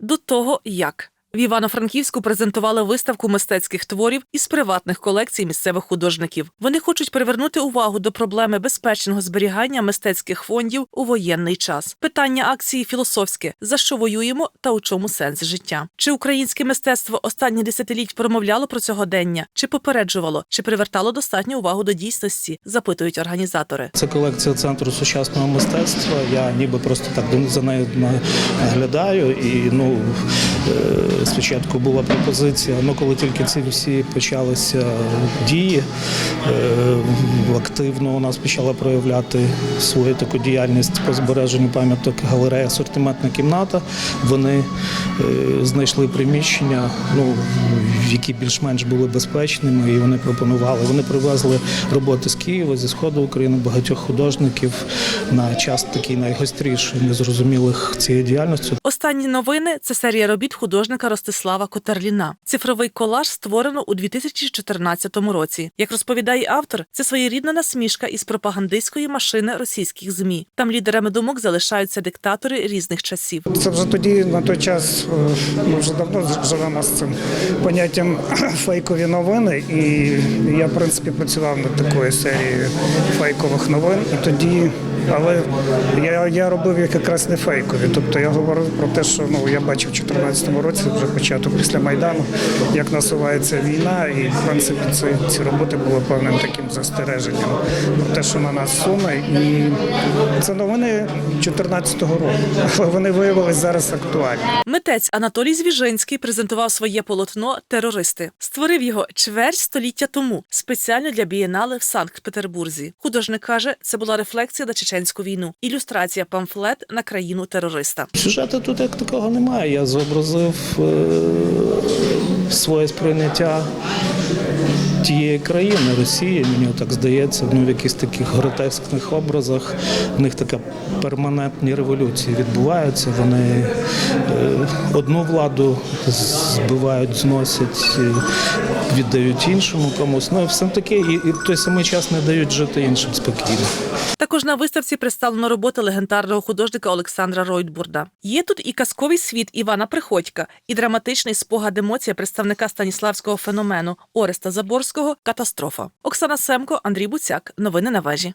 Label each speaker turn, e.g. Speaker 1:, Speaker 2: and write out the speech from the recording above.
Speaker 1: до того, як. В Івано-Франківську презентували виставку мистецьких творів із приватних колекцій місцевих художників. Вони хочуть привернути увагу до проблеми безпечного зберігання мистецьких фондів у воєнний час. Питання акції філософське: за що воюємо та у чому сенс життя? Чи українське мистецтво останні десятиліть промовляло про цьогодення, чи попереджувало, чи привертало достатню увагу до дійсності? запитують організатори.
Speaker 2: Це колекція центру сучасного мистецтва. Я ніби просто так за нею наглядаю. І ну спочатку була пропозиція. Ну коли тільки ці всі почалися дії, е, активно у нас почала проявляти свою таку діяльність по збереженню пам'яток галерея асортиментна кімната. Вони е, знайшли приміщення, ну які більш-менш були безпечними, і вони пропонували. Вони привезли роботи з Києва, зі сходу України, багатьох художників на час такий найгостріший, незрозумілих цієї діяльності.
Speaker 1: Останні новини це серія робіт художника Ростислава Котерліна. Цифровий колаж створено у 2014 році. Як розповідає автор, це своєрідна насмішка із пропагандистської машини російських змі. Там лідерами думок залишаються диктатори різних часів.
Speaker 3: Це вже тоді на той час е, ми вже давно живемо з цим поняттям фейкові новини, і я в принципі працював над такою серією фейкових новин. І тоді, але я, я робив якраз не фейкові. Тобто я говорив про те, що ну я бачив у 2014 році, вже початок після майдану, як насувається війна, і в принципі ці, ці роботи були певним таким застереженням про те, що на нас суне. І це новини 2014 року, але вони виявилися зараз актуальні.
Speaker 1: Митець Анатолій Звіжинський презентував своє полотно Терористи. Створив його чверть століття тому, спеціально для бієнале в Санкт-Петербурзі. Художник каже, це була рефлексія на чеченську війну, ілюстрація памфлет на країну терориста.
Speaker 2: Сюжету тут як такого немає. Я зобразив е, своє сприйняття тієї країни, Росії. Мені так здається, ну в якихось таких гротескних образах. В них така перманентні революції відбуваються. Вони е, одну владу збивають, зносять, віддають іншому комусь. Ну все таке, і, і в той самий час не дають жити іншим спокійно.
Speaker 1: Також на виставці представлено роботи легендарного художника Олександра Ройтбурда. Є тут і казковий світ Івана Приходька, і драматичний спогад емоція представника станіславського феномену Ореста Заборського Катастрофа. Оксана Семко, Андрій Буцяк. Новини на вежі.